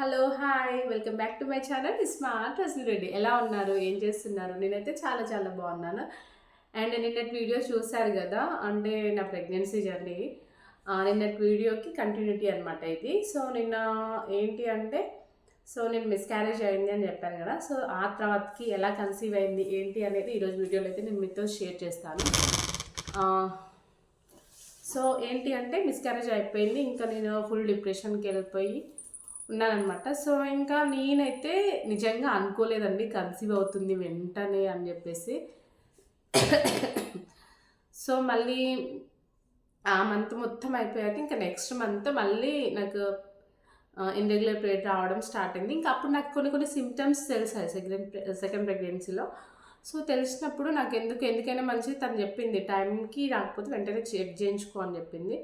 Hello hi welcome back to my channel smart అసలు రెడ్డి ఎలా ఉన్నారు? ఏం చేస్తున్నారు? నేనైతే చాలా చాలా బాగున్నాను. అండ్ నిన్నటి వీడియో చూశారు కదా? అంటే నా ప్రెగ్నెన్సీ జర్నీ నిన్నటి వీడియోకి కంటిన్యూటీ అనమాట ఇది. సో నిన్న ఏంటి అంటే సో నేను మిస్క్యారేజ్ అయింది అని చెప్పాను కదా? సో ఆ తర్వాతకి ఎలా కన్సీవ్ అయింది? ఏంటి అనేది ఈరోజు వీడియోలో అయితే నేను మీతో షేర్ చేస్తాను. సో ఏంటి అంటే మిస్క్యారేజ్ అయిపోయింది. ఇంకా నేను ఫుల్ డిప్రెషన్కి వెళ్ళిపోయి ఉన్నానమాట సో ఇంకా నేనైతే నిజంగా అనుకోలేదండి కన్సీవ్ అవుతుంది వెంటనే అని చెప్పేసి. సో మళ్ళీ ఆ మంత్ మొత్తం అయిపోయాక ఇంకా నెక్స్ట్ మంత్ మళ్ళీ నాకు ఇన్రెగ్యులర్ పీరియడ్ రావడం స్టార్ట్ అయింది. ఇంకా అప్పుడు నాకు కొన్ని కొన్ని సిమ్టమ్స్ తెలిసాయి సెకండ్ సెకండ్ ప్రెగ్నెన్సీలో. సో తెలిసినప్పుడు నాకు ఎందుకు ఎందుకైనా మంచిది తను చెప్పింది టైంకి రాకపోతే వెంటనే చెక్ చేయించుకో అని చెప్పింది.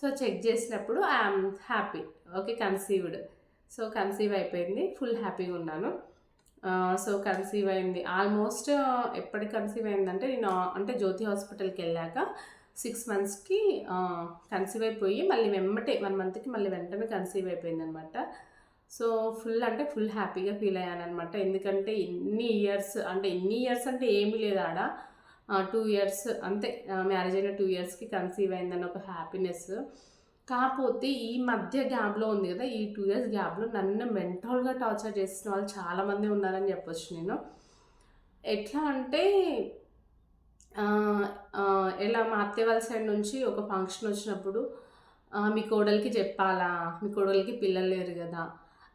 సో చెక్ చేసినప్పుడు I'm happy okay conceived. So conceive అయిపోయింది. ఫుల్ హ్యాపీగా ఉన్నాను. సో కన్సీవ్ అయింది. ఆల్మోస్ట్ ఎప్పటికి కన్సీవ్ అయిందంటే నేను అంటే జ్యోతి హాస్పిటల్కి వెళ్ళాక సిక్స్ మంత్స్కి కన్సీవ్ అయిపోయి మళ్ళీ వెంబటే వన్ మంత్కి మళ్ళీ వెంటనే కన్సీవ్ అయిపోయింది అనమాట సో ఫుల్ అంటే ఫుల్ హ్యాపీగా ఫీల్ అయ్యాను అనమాట ఎందుకంటే ఎన్ని ఇయర్స్ అంటే ఎన్ని ఇయర్స్ అంటే ఏమీ లేదు ఆడ. టూ ఇయర్స్ అంతే మ్యారేజ్ అయిన టూ ఇయర్స్కి కన్సీవ్ అయిందని ఒక హ్యాపీనెస్. కాకపోతే ఈ మధ్య గ్యాప్లో ఉంది కదా ఈ టూ ఇయర్స్ గ్యాప్లో నన్ను మెంటల్గా టార్చర్ చేసిన వాళ్ళు చాలామంది ఉన్నారని చెప్పొచ్చు నేను. ఎట్లా అంటే ఎలా మా అత్తయ్య వాళ్ళ సైడ్ నుంచి ఒక ఫంక్షన్ వచ్చినప్పుడు మీ కోడలికి చెప్పాలా? మీ కోడలికి పిల్లలు లేరు కదా.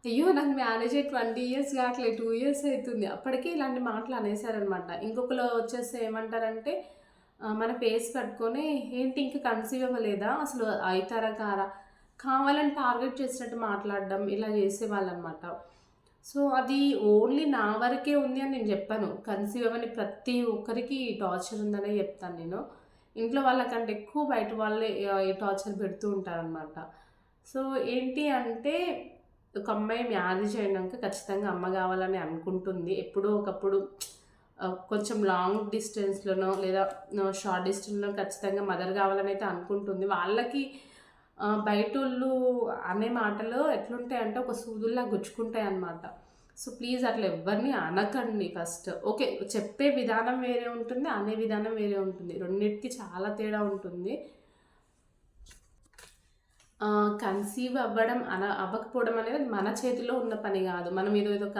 అయ్యో నాకు మ్యారేజ్ అయ్యి ట్వంటీ ఇయర్స్ కావట్లేదు టూ ఇయర్స్ అవుతుంది. అప్పటికే ఇలాంటి మాటలు అనేసారనమాట ఇంకొకరు వచ్చేసి ఏమంటారంటే మన ఫేస్ పట్టుకొని ఏంటి ఇంకా కన్సీవ్ అవ్వలేదా? అసలు అవుతారా కారా? కావాలని టార్గెట్ చేసినట్టు మాట్లాడడం ఇలా చేసేవాళ్ళు అనమాట సో అది ఓన్లీ నా వరకే ఉంది అని నేను చెప్పాను. కన్సీవ్ అవ్వని ప్రతి ఒక్కరికి టార్చర్ ఉందనే చెప్తాను నేను. ఇంట్లో వాళ్ళకంటే ఎక్కువ బయట వాళ్ళే ఈ టార్చర్ పెడుతూ ఉంటారనమాట. సో ఏంటి అంటే ఒక అమ్మాయి మ్యారేజ్ అయినాక ఖచ్చితంగా అమ్మ కావాలని అనుకుంటుంది. ఎప్పుడో ఒకప్పుడు కొంచెం లాంగ్ డిస్టెన్స్లోనో లేదా షార్ట్ డిస్టెన్స్లో ఖచ్చితంగా మదర్ కావాలని అయితే అనుకుంటుంది. వాళ్ళకి బయట వాళ్ళు అనే మాటలు ఎట్లుంటాయి అంటే ఒక సూదుల్లా గుచ్చుకుంటాయి అన్నమాట. సో ప్లీజ్ అట్లా ఎవరిని అనకండి ఫస్ట్ ఓకే చెప్పే విధానం వేరే ఉంటుంది అనే విధానం వేరే ఉంటుంది. రెండింటికి చాలా తేడా ఉంటుంది. కన్సీవ్ అవ్వడం అన అవ్వకపోవడం అనేది మన చేతిలో ఉన్న పని కాదు. మనం ఏదో ఏదో ఒక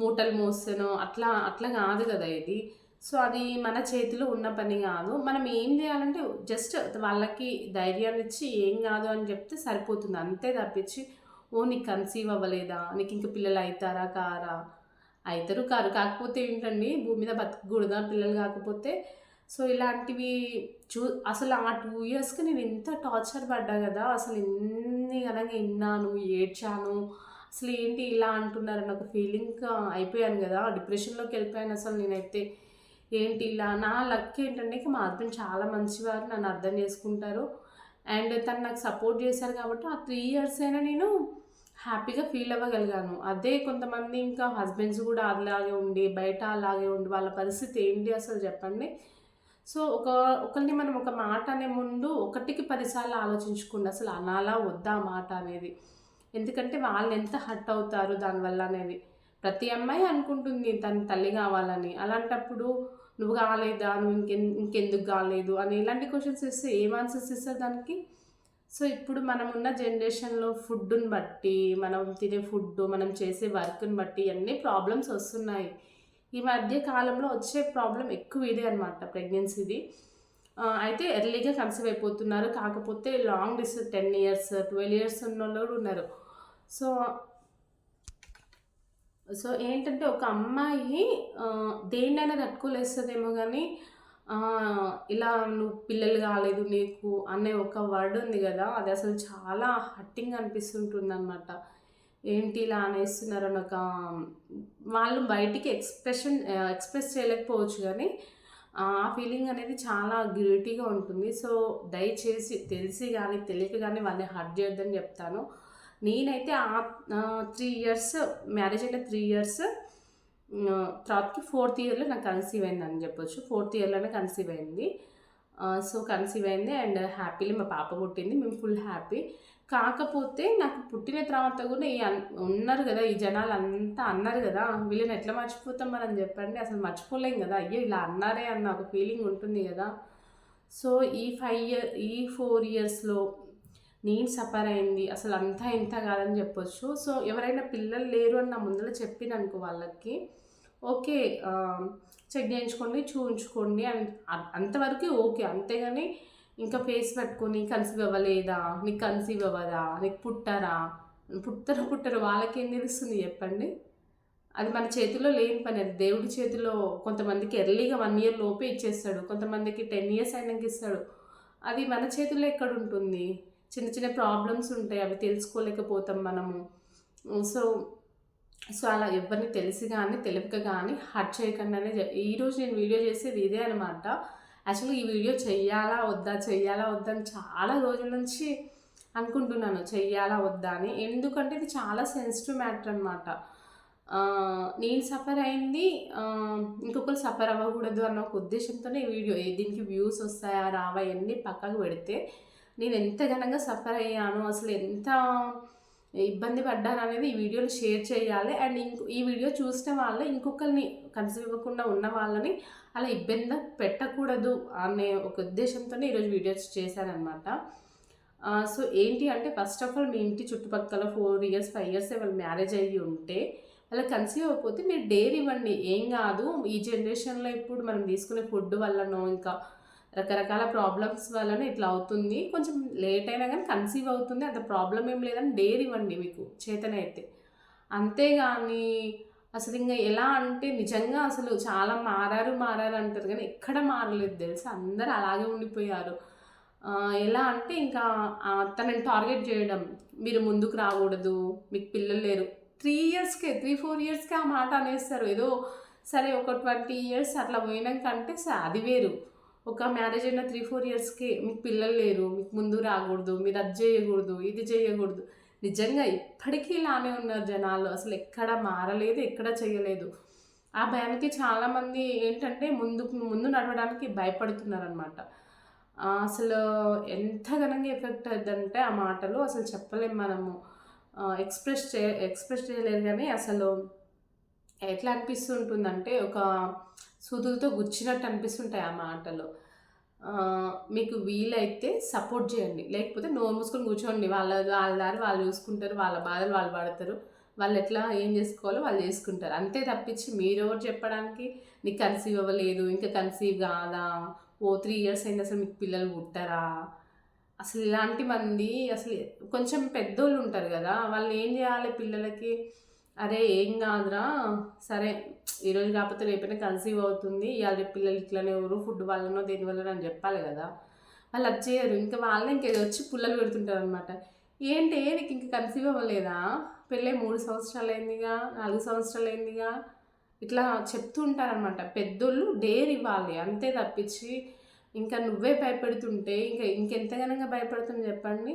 మూటలు మోస్తాను అట్లా అట్లా కాదు కదా ఇది. సో అది మన చేతిలో ఉన్న పని కాదు. మనం ఏం చేయాలంటే జస్ట్ వాళ్ళకి ధైర్యాన్ని ఇచ్చి ఏం కాదు అని చెప్తే సరిపోతుంది. అంతే తప్పించి ఓ నీకు కన్సీవ్ అవ్వలేదా? నీకు ఇంక పిల్లలు అవుతారా కారా? అవుతారు కారు. కాకపోతే ఏంటండి భూమి మీద బతకూడదా పిల్లలు కాకపోతే. సో ఇలాంటివి చూ అసలు ఆ టూ ఇయర్స్కి నేను ఎంత టార్చర్ పడ్డా కదా. అసలు ఎన్ని కనుక విన్నాను ఏడ్చాను. అసలు ఏంటి ఇలా అంటున్నారని ఒక ఫీలింగ్ అయిపోయాను కదా. డిప్రెషన్లోకి వెళ్ళిపోయాను అసలు నేనైతే. ఏంటి ఇలా? నా లక్ ఏంటంటే మా హస్బెండ్ చాలా మంచివారు నన్ను అర్థం చేసుకుంటారు. అండ్ తను నాకు సపోర్ట్ చేశారు కాబట్టి ఆ త్రీ ఇయర్స్ అయినా నేను హ్యాపీగా ఫీల్ అవ్వగలిగాను. అదే కొంతమంది ఇంకా హస్బెండ్స్ కూడా అలాగే ఉండి బయట అలాగే ఉండి వాళ్ళ పరిస్థితి ఏంటి అసలు చెప్పండి? సో ఒక ఒకరిని మనం ఒక మాట అనే ముందు ఒకటికి పదిసార్లు ఆలోచించుకోండి. అసలు అనాలా వద్దా మాట అనేది. ఎందుకంటే వాళ్ళు ఎంత హర్ట్ అవుతారు దానివల్ల అనేది. ప్రతి అమ్మాయి అనుకుంటుంది తన తల్లి కావాలని. అలాంటప్పుడు నువ్వు కాలేదా? నువ్వు ఇంకెన్ ఇంకెందుకు కాలేదు? అని ఇలాంటి క్వశ్చన్స్ ఇస్తే ఏం ఆన్సర్స్ ఇస్తారు దానికి? సో ఇప్పుడు మనం ఉన్న జనరేషన్లో ఫుడ్ని బట్టి మనం తినే ఫుడ్ మనం చేసే వర్క్ని బట్టి అన్ని ప్రాబ్లమ్స్ వస్తున్నాయి. ఈ మధ్య కాలంలో వచ్చే ప్రాబ్లం ఎక్కువ ఇదే అనమాట ప్రెగ్నెన్సీది అయితే ఎర్లీగా కన్సీవ్ అయిపోతున్నారు. కాకపోతే long distance ten years twelve years ఉన్న వాళ్ళు కూడా ఉన్నారు. సో సో ఏంటంటే ఒక అమ్మాయి దేన్నైనా తట్టుకోలేస్తుందేమో కానీ ఇలా నువ్వు పిల్లలు కాలేదు నీకు అనే ఒక వర్డ్ ఉంది కదా అది అసలు చాలా హట్టింగ్ అనిపిస్తుంటుంది అనమాట ఏంటి ఇలా అనేస్తున్నారు అని ఒక వాళ్ళు బయటికి ఎక్స్ప్రెషన్ ఎక్స్ప్రెస్ చేయలేకపోవచ్చు కానీ ఆ ఫీలింగ్ అనేది చాలా గిల్టీగా ఉంటుంది. సో దయచేసి తెలిసి కానీ తెలియక కానీ వాళ్ళని హర్ట్ చేయొద్దని చెప్తాను. నేనైతే ఆ త్రీ ఇయర్స్ మ్యారేజ్ అయిన త్రీ ఇయర్స్ తర్వాతకి ఫోర్త్ ఇయర్లో నాకు కన్సీవ్ అయిందని చెప్పొచ్చు. ఫోర్త్ ఇయర్లోనే కన్సీవ్ అయింది. సో కన్సీవ్ అయింది అండ్ హ్యాపీలీ మా పాప పుట్టింది. మేము ఫుల్ హ్యాపీ కాకపోతే నాకు పుట్టిన తర్వాత కూడా ఈ అన్ ఉన్నారు కదా ఈ జనాలు అంతా అన్నారు కదా వీళ్ళని ఎట్లా మర్చిపోతాం మనం చెప్పండి. అసలు మర్చిపోలేం కదా. అయ్యో ఇలా అన్నారే అన్న ఒక ఫీలింగ్ ఉంటుంది కదా. సో ఈ ఫైవ్ ఇయర్ ఈ ఫోర్ ఇయర్స్లో నేను సఫర్ అయింది అసలు అంతా ఇంత కాదని చెప్పొచ్చు. సో ఎవరైనా పిల్లలు లేరు అని నా ముందర చెప్పిననుకో వాళ్ళకి ఓకే చెక్ చేయించుకోండి చూపించుకోండి అని అంతవరకు ఓకే. అంతేగాని ఇంకా ఫేస్ పెట్టుకొని కన్సీవ్ అవ్వలేదా? నీకు కన్సీవ్ అవ్వదా? నీకు పుట్టారా? పుట్టరు పుట్టరు. వాళ్ళకి తెలుస్తుంది చెప్పండి. అది మన చేతిలో లేని పని. అది దేవుడి చేతిలో కొంతమందికి ఎర్లీగా వన్ ఇయర్ లోపే ఇచ్చేస్తాడు. కొంతమందికి టెన్ ఇయర్స్ అయినాక ఇస్తాడు. అది మన చేతిలో ఎక్కడ ఉంటుంది? చిన్న చిన్న ప్రాబ్లమ్స్ ఉంటాయి అవి తెలుసుకోలేకపోతాం మనము. సో సో అలా ఎవరిని తెలిసి కానీ తెలియక కానీ హర్ట్ చేయకుండానే ఈరోజు నేను వీడియో చేసేది ఇదే అనమాట యాక్చువల్గా ఈ వీడియో చెయ్యాలా వద్దా చెయ్యాలా వద్దా అని చాలా రోజుల నుంచి అనుకుంటున్నాను చెయ్యాలా వద్దా అని. ఎందుకంటే ఇది చాలా సెన్సిటివ్ మ్యాటర్ అనమాట నేను సఫర్ అయింది ఇంకొకరు సఫర్ అవ్వకూడదు అన్న ఒక ఉద్దేశంతోనే ఈ వీడియో దీనికి వ్యూస్ వస్తాయా రావా ఇవన్నీ పక్కకు పెడితే నేను ఎంత ఘనంగా సఫర్ అయ్యాను అసలు ఎంత ఇబ్బంది పడ్డాను అనేది ఈ వీడియోలు షేర్ చేయాలి. అండ్ ఇంకో ఈ వీడియో చూసిన వాళ్ళ ఇంకొకరిని కన్సీవ్ ఇవ్వకుండా ఉన్న వాళ్ళని అలా ఇబ్బంది పెట్టకూడదు అనే ఒక ఉద్దేశంతోనే ఈరోజు వీడియోస్ చేశానమాట సో ఏంటి అంటే ఫస్ట్ ఆఫ్ ఆల్ మీ ఇంటి చుట్టుపక్కల ఫోర్ ఇయర్స్ ఫైవ్ ఇయర్స్ వాళ్ళు మ్యారేజ్ అయ్యి ఉంటే అలా కన్సీవ్ అయిపోతే మీరు డైరీ ఇవ్వండి. ఏం కాదు ఈ జనరేషన్లో ఇప్పుడు మనం తీసుకునే ఫుడ్ వల్లనో ఇంకా రకరకాల ప్రాబ్లమ్స్ వలన ఇట్లా అవుతుంది. కొంచెం లేట్ అయినా కానీ కన్సీవ్ అవుతుంది. అంత ప్రాబ్లం ఏం లేదని డేర్ ఇవ్వండి మీకు చేతనైతే. అంతేగాని అసలు ఇంకా ఎలా అంటే నిజంగా అసలు చాలా మారారు మారారు అంటారు కానీ ఎక్కడ మారలేదు తెలుసు? అందరు అలాగే ఉండిపోయారు. ఎలా అంటే ఇంకా తనని టార్గెట్ చేయడం మీరు ముందుకు రాకూడదు మీకు పిల్లలు లేరు. త్రీ ఇయర్స్కే త్రీ ఫోర్ ఇయర్స్కే ఆ మాట అనేస్తారు. ఏదో సరే ఒక ట్వంటీ ఇయర్స్ అట్లా పోయినాక అంటే అది వేరు. ఒక మ్యారేజ్ అయిన త్రీ ఫోర్ ఇయర్స్కి మీకు పిల్లలు లేరు మీకు ముందు రాకూడదు మీరు అది చేయకూడదు ఇది చేయకూడదు. నిజంగా ఇప్పటికీ ఇలానే ఉన్నారు జనాలు. అసలు ఎక్కడ మారలేదు ఎక్కడ చేయలేదు. ఆ భయానికి చాలామంది ఏంటంటే ముందు ముందు నడవడానికి భయపడుతున్నారనమాట అసలు ఎంత ఘనంగా ఎఫెక్ట్ అవుతుందంటే ఆ మాటలు అసలు చెప్పలేము మనము. ఎక్స్ప్రెస్ చే ఎక్స్ప్రెస్ చేయలేదు కానీ అసలు ఎట్లా అనిపిస్తుంటుందంటే ఒక సూదులతో గుచ్చినట్టు అనిపిస్తుంటాయి ఆ మాటలు. మీకు వీలైతే సపోర్ట్ చేయండి. లేకపోతే నోరు మూసుకొని కూర్చోండి. వాళ్ళ వాళ్ళ దారి వాళ్ళు చూసుకుంటారు వాళ్ళ బాధలు వాళ్ళు పడతారు. వాళ్ళు ఎట్లా ఏం చేసుకోవాలో వాళ్ళు చేసుకుంటారు. అంతే తప్పించి మీరు ఎవరు చెప్పడానికి నీకు కన్సీవ్ అవ్వలేదు ఇంకా కన్సీవ్ కాదా? ఓ త్రీ ఇయర్స్ అయింది అసలు మీకు పిల్లలు పుట్టారా? అసలు ఇలాంటి మంది అసలు కొంచెం పెద్దోళ్ళు ఉంటారు కదా. వాళ్ళు ఏం చేయాలి పిల్లలకి? అరే ఏం కాదురా సరే ఈరోజు కాకపోతే రేపైనా కన్సీవ్ అవుతుంది ఇవాళ పిల్లలు ఇట్లానే ఎవరు ఫుడ్ వల్లనో దేని వల్లనో అని చెప్పాలి కదా. వాళ్ళు అది చేయరు ఇంకా వాళ్ళని ఇంకేదో వచ్చి పుల్లలు పెడుతుంటారు అనమాట ఏంటి నీకు ఇంక కన్సీవ్ అవ్వలేదా? పెళ్ళై మూడు సంవత్సరాలు అయిందిగా నాలుగు సంవత్సరాలు అయిందిగా ఇట్లా చెప్తూ ఉంటారనమాట పెద్దోళ్ళు డేర్ ఇవ్వాలి అంతే తప్పించి ఇంకా నువ్వే భయపెడుతుంటే ఇంకా ఇంకెంతగానంగా భయపడుతుంది చెప్పండి.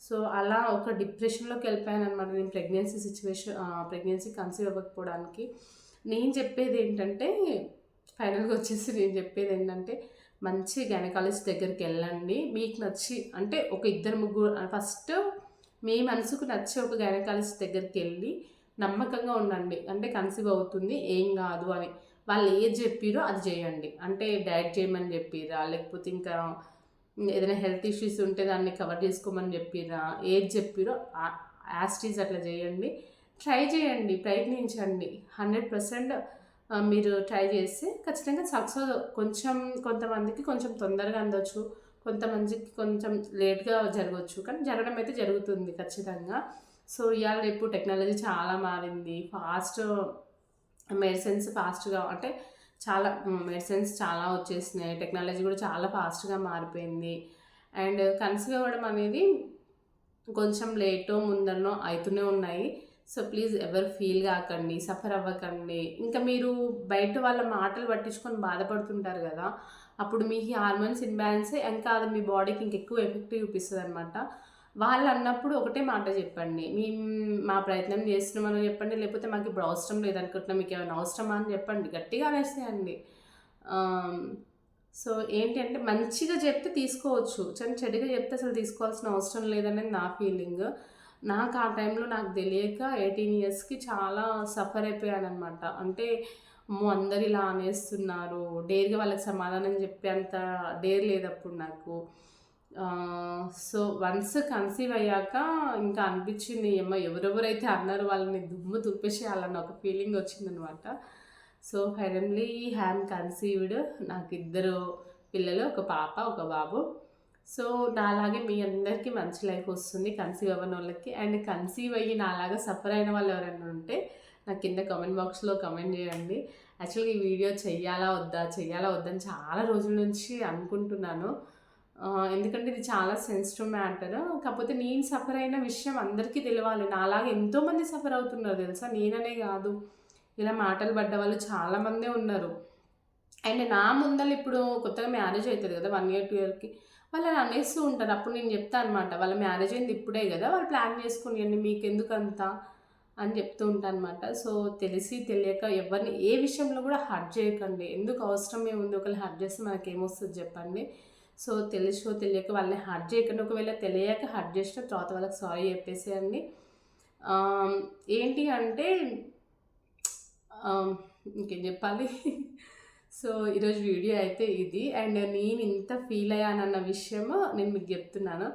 సో అలా ఒక డిప్రెషన్లోకి వెళ్ళిపోయాను అనమాట నేను ప్రెగ్నెన్సీ సిచ్యువేషన్ ప్రెగ్నెన్సీ కన్సీవ్ అవ్వకపోవడానికి. నేను చెప్పేది ఏంటంటే ఫైనల్గా వచ్చేసి నేను చెప్పేది ఏంటంటే మంచి గైనకాలజిస్ట్ దగ్గరికి వెళ్ళండి. మీకు నచ్చి అంటే ఒక ఇద్దరు ముగ్గురు ఫస్ట్ మీ మనసుకు నచ్చే ఒక గైనకాలజిస్ట్ దగ్గరికి వెళ్ళి నమ్మకంగా ఉండండి. అంటే కన్సీవ్ అవుతుంది ఏం కాదు అని. వాళ్ళు ఏది చెప్పిరో అది చేయండి. అంటే డైట్ చేయమని చెప్పిరా లేకపోతే ఇంకా ఏదైనా హెల్త్ ఇష్యూస్ ఉంటే దాన్ని కవర్ చేసుకోమని చెప్పిరా ఏది చెప్పిరో యాస్టీస్ అట్లా చేయండి. ట్రై చేయండి ప్రయత్నించండి. హండ్రెడ్ పర్సెంట్ మీరు ట్రై చేస్తే ఖచ్చితంగా సక్సెస్ కొంచెం కొంతమందికి కొంచెం తొందరగా అందొచ్చు కొంతమందికి కొంచెం లేట్గా జరగవచ్చు కానీ జరగడం అయితే జరుగుతుంది ఖచ్చితంగా. సో ఇవాళ రేపు టెక్నాలజీ చాలా మారింది. ఫాస్ట్ మెడిసిన్స్ ఫాస్ట్గా అంటే చాలా మెడిసిన్స్ చాలా వచ్చేసినాయి. టెక్నాలజీ కూడా చాలా ఫాస్ట్గా మారిపోయింది. అండ్ కన్సీవ్ అవ్వడం అనేది కొంచెం లేటో ముందరనో అవుతూనే ఉన్నాయి. సో ప్లీజ్ ఎవరు ఫీల్ కాకండి సఫర్ అవ్వకండి. ఇంకా మీరు బయట వాళ్ళ మాటలు పట్టించుకొని బాధపడుతుంటారు కదా అప్పుడు మీ హార్మోన్స్ ఇన్బ్యాలెన్స్ ఇంకా అది మీ బాడీకి ఇంకెక్కువ ఎఫెక్ట్ చూపిస్తుంది అనమాట వాళ్ళు అన్నప్పుడు ఒకటే మాట చెప్పండి. మేము మా ప్రయత్నం చేస్తున్నామని చెప్పండి లేకపోతే మాకు ఇప్పుడు అవసరం లేదనుకుంటున్నాం మీకు ఏమైనా అవసరమా అని చెప్పండి. గట్టిగా అనేసేయండి సో ఏంటి అంటే మంచిగా చెప్తే తీసుకోవచ్చు. కానీ చెడుగా చెప్తే అసలు తీసుకోవాల్సిన అవసరం లేదనేది నా ఫీలింగ్ నాకు ఆ టైంలో నాకు తెలియక ఎయిటీన్ ఇయర్స్కి చాలా సఫర్ అయిపోయాను అనమాట అంటే అమ్మో అందరు ఇలా అనేస్తున్నారు. డేర్గా వాళ్ళకి సమాధానం చెప్పేంత డేర్ లేదప్పుడు నాకు. సో వన్స్ కన్సీవ్ అయ్యాక ఇంకా అనిపించింది ఏమో ఎవరెవరైతే అన్నారో వాళ్ళని దుమ్ము తుప్పేసేయాలన్న ఒక ఫీలింగ్ వచ్చిందనమాట. సో ఫైనల్లీ హ్యామ్ కన్సీవ్డ్ నాకు ఇద్దరు పిల్లలు ఒక పాప ఒక బాబు. సో నాలాగే మీ అందరికీ మంచి లైఫ్ వస్తుంది కన్సీవ్ అవ్వని వాళ్ళకి. అండ్ కన్సీవ్ అయ్యి నాలాగా సఫర్ అయిన వాళ్ళు ఎవరైనా ఉంటే నాకు కింద కామెంట్ బాక్స్లో కమెంట్ చేయండి. యాక్చువల్గా ఈ వీడియో చెయ్యాలా వద్దా చెయ్యాలా వద్దని చాలా రోజుల నుంచి అనుకుంటున్నాను. ఎందుకంటే ఇది చాలా సెన్సిటివ్ మ్యాటర్ కాకపోతే నేను సఫర్ అయిన విషయం అందరికీ తెలియాలి నాలాగా ఎంతోమంది సఫర్ అవుతున్నారు తెలుసా? నేననే కాదు. ఇలా మాటలు పడ్డ వాళ్ళు చాలామందే ఉన్నారు. అండ్ నా ముందర ఇప్పుడు కొత్తగా మ్యారేజ్ అవుతుంది కదా వన్ ఇయర్ టూ ఇయర్కి వాళ్ళు అనేస్తూ ఉంటారు. అప్పుడు నేను చెప్తాను అనమాట వాళ్ళ మ్యారేజ్ అయింది ఇప్పుడే కదా. వాళ్ళు ప్లాన్ చేసుకుని మీకు ఎందుకంత అని చెప్తూ ఉంటాను అనమాట సో తెలిసి తెలియక ఎవరిని ఏ విషయంలో కూడా హర్ట్ చేయకండి. ఎందుకు అవసరం ఏముంది ఒకళ్ళు హర్ట్ చేస్తే మనకేమొస్తుంది చెప్పండి. సో తెలుసో తెలియక వాళ్ళని హర్ట్ చేయకుండా. ఒకవేళ తెలియక హర్ట్ చేసిన తర్వాత వాళ్ళకి సారీ చెప్పేసేయండి ఏంటి అంటే ఇంకేం చెప్పాలి? సో ఈరోజు వీడియో అయితే ఇది. అండ్ నేను ఇంత ఫీల్ అయ్యానన్న విషయము నేను మీకు చెప్తున్నాను.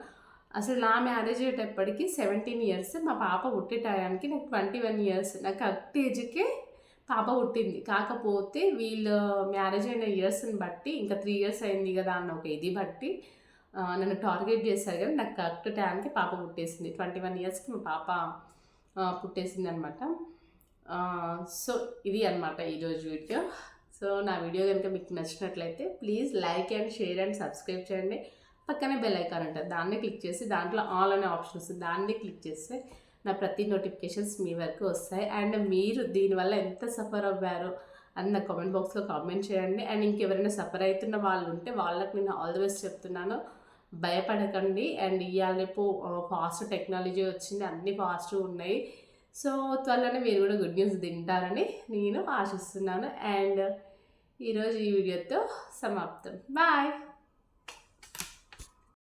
అసలు నా మ్యారేజ్ అయ్యేటప్పటికి సెవెంటీన్ ఇయర్స్ మా పాప పుట్టే టయానికి నాకు ట్వంటీ వన్ ఇయర్స్ నాకు కరెక్ట్ ఏజ్కే పాప పుట్టింది. కాకపోతే వీళ్ళు మ్యారేజ్ అయిన ఇయర్స్ని బట్టి ఇంకా త్రీ ఇయర్స్ అయింది కదా అన్న ఒక ఇది బట్టి నన్ను టార్గెట్ చేశారు కానీ నాకు కరెక్ట్ టైంకి పాప పుట్టేసింది. ట్వంటీ వన్ ఇయర్స్కి మా పాప పుట్టేసింది అనమాట సో ఇది అనమాట ఈరోజు వీడియో. సో నా వీడియో కనుక మీకు నచ్చినట్లయితే please like and share and subscribe చేయండి. పక్కనే బెల్ ఐకాన్ ఉంటుంది. దాన్ని క్లిక్ చేసి దాంట్లో ఆల్ అనే ఆప్షన్ వస్తుంది. దాన్ని క్లిక్ చేస్తే నా ప్రతి నోటిఫికేషన్స్ మీ వరకు వస్తాయి. అండ్ మీరు దీనివల్ల ఎంత సఫర్ అవ్వారో అని నా కామెంట్ బాక్స్లో కామెంట్ చేయండి. అండ్ ఇంకెవరైనా సఫర్ అవుతున్న వాళ్ళు ఉంటే వాళ్ళకి నేను ఆల్ ది బెస్ట్ చెప్తున్నాను. భయపడకండి. అండ్ ఇవాళ రేపు ఫాస్ట్ టెక్నాలజీ వచ్చింది. అన్నీ ఫాస్ట్ ఉన్నాయి. సో త్వరలోనే మీరు కూడా గుడ్ న్యూస్ తింటారని నేను ఆశిస్తున్నాను. అండ్ ఈరోజు ఈ వీడియోతో సమాప్తం. బాయ్